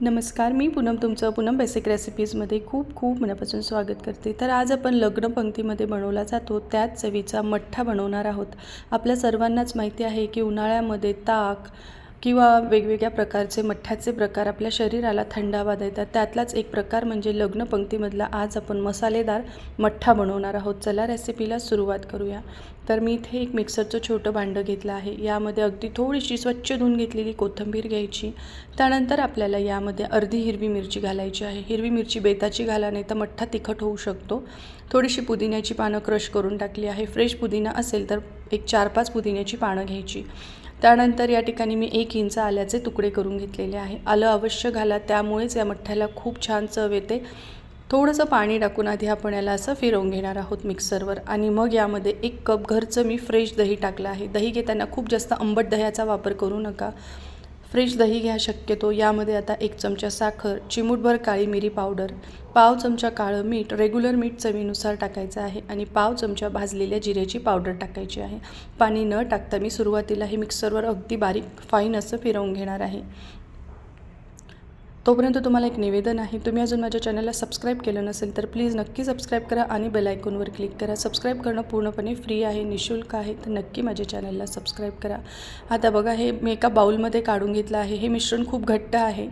नमस्कार मी पूनम तुमचं पूनम बेसिक रेसिपीजमध्ये खूप खूप मनापासून स्वागत करते. तर आज आपण लग्न पंक्तीमध्ये बनवला जातो. त्याच चवीचा मठ्ठा बनवणार आहोत. आपल्या सर्वांनाच माहिती आहे की उन्हाळ्यामध्ये ताक किंवा वेगवेगळ्या प्रकारचे मठ्ठ्याचे प्रकार आपल्या शरीराला थंडावा देतात. त्यातलाच एक प्रकार म्हणजे लग्न पंक्तीमधला आज आपण मसालेदार मठ्ठा बनवणार आहोत. चला रेसिपीला सुरुवात करूया. तर मी इथे एक मिक्सरचं छोटं भांडं घेतलं आहे. यामध्ये अगदी थोडीशी स्वच्छ धुवून घेतलेली कोथिंबीर घ्यायची. त्यानंतर आपल्याला यामध्ये अर्धी हिरवी मिरची घालायची आहे. हिरवी मिरची बेताची घाला नाही तर मठ्ठा तिखट होऊ शकतो. थोडीशी पुदिन्याची पानं क्रश करून टाकली आहे. फ्रेश पुदिना असेल तर एक चार पाच पुदिन्याची पानं घ्यायची. त्यानंतर या ठिकाणी मी एक इंच आल्याचे तुकडे करून घेतलेले आहे. आलं अवश्य घाला त्यामुळेच या मठ्ठ्याला खूप छान चव येते. थोडंसं पाणी टाकून आधी आपण याला असं फिरवून घेणार आहोत मिक्सरवर. आणि मग यामध्ये एक कप घरचं मी फ्रेश दही टाकलं आहे. दही घेताना खूप जास्त आंबट दह्याचा वापर करू नका. फ्रेश दही घ्या शक्यतो. यामध्ये आता एक चमचा साखर चिमूटभर काळी मिरी पावडर पाव चमचा काळं मीठ रेग्युलर मीठ चवीनुसार टाकायचं आहे आणि पाव चमचा भाजलेल्या जिऱ्याची पावडर टाकायची आहे. पाणी न टाकता मी सुरुवातीला हे मिक्सरवर अगदी बारीक फाईन असं फिरवून घेणार आहे. तोपर्यंत तुम्हाला एक निवेदन आहे तुम्ही अजून माझ्या चॅनलला सबस्क्राईब केलं नसेल तर प्लीज नक्की सबस्क्राईब करा आणि बेलायकॉनवर क्लिक करा. सबस्क्राईब करणं पूर्णपणे फ्री आहे निशुल्क आहे तर नक्की माझ्या चॅनलला सबस्क्राईब करा. आता बघा हे मी एका बाऊलमध्ये काढून घेतलं आहे. हे मिश्रण खूप घट्ट आहे.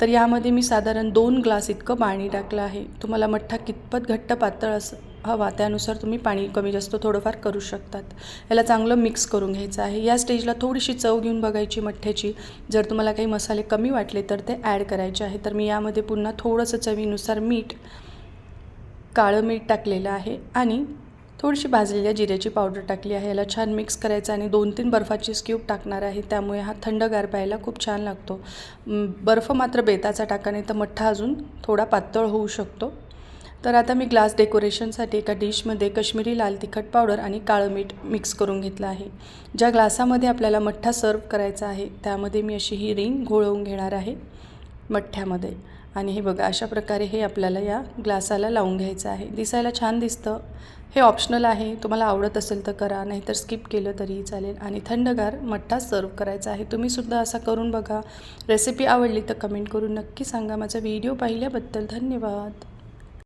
तर यामध्ये मी साधारण दोन ग्लास इतकं पाणी टाकलं आहे. तुम्हाला मठ्ठा कितपत घट्ट पातळ असं हवा त्यानुसार तुम्ही पाणी कमी जास्त थोडंफार करू शकतात. याला चांगलं मिक्स करून घ्यायचं आहे. या स्टेजला थोडीशी चव घेऊन बघायची मठ्ठ्याची. जर तुम्हाला काही मसाले कमी वाटले तर ते ॲड करायचे आहे. तर मी यामध्ये पुन्हा थोडंसं चवीनुसार मीठ काळं मीठ टाकलेलं आहे आणि थोडीशी भाजलेल्या जिऱ्याची पावडर टाकली आहे. याला छान मिक्स करायचं आणि दोन तीन बर्फाची स्क्यूब टाकणार आहे. त्यामुळे हा थंडगार प्यायला खूप छान लागतो. बर्फ मात्र बेताचा टाका नाही तर मठ्ठा अजून थोडा पातळ होऊ शकतो. तर आता मी ग्लास डेकोरेशनसाठी एका डिशमध्ये कश्मीरी लाल तिखट पावडर आणि काळं मीठ मिक्स करून घेतलं आहे. ज्या ग्लासामध्ये आपल्याला मठ्ठा सर्व करायचा आहे त्यामध्ये मी अशी ही रिंग घोळवून घेणार आहे मठ्ठ्यामध्ये. आणि हे बघा अशा प्रकारे हे आपल्याला या ग्लासाला लावून घ्यायचं आहे. दिसायला छान दिसतं. हे ऑप्शनल आहे. तुम्हाला आवडत असेल तर करा नाहीतर स्किप केलं तरीही चालेल. आणि थंडगार मठ्ठा सर्व करायचा आहे. तुम्हीसुद्धा असा करून बघा. रेसिपी आवडली तर कमेंट करून नक्की सांगा. माझा व्हिडिओ पाहिल्याबद्दल धन्यवाद.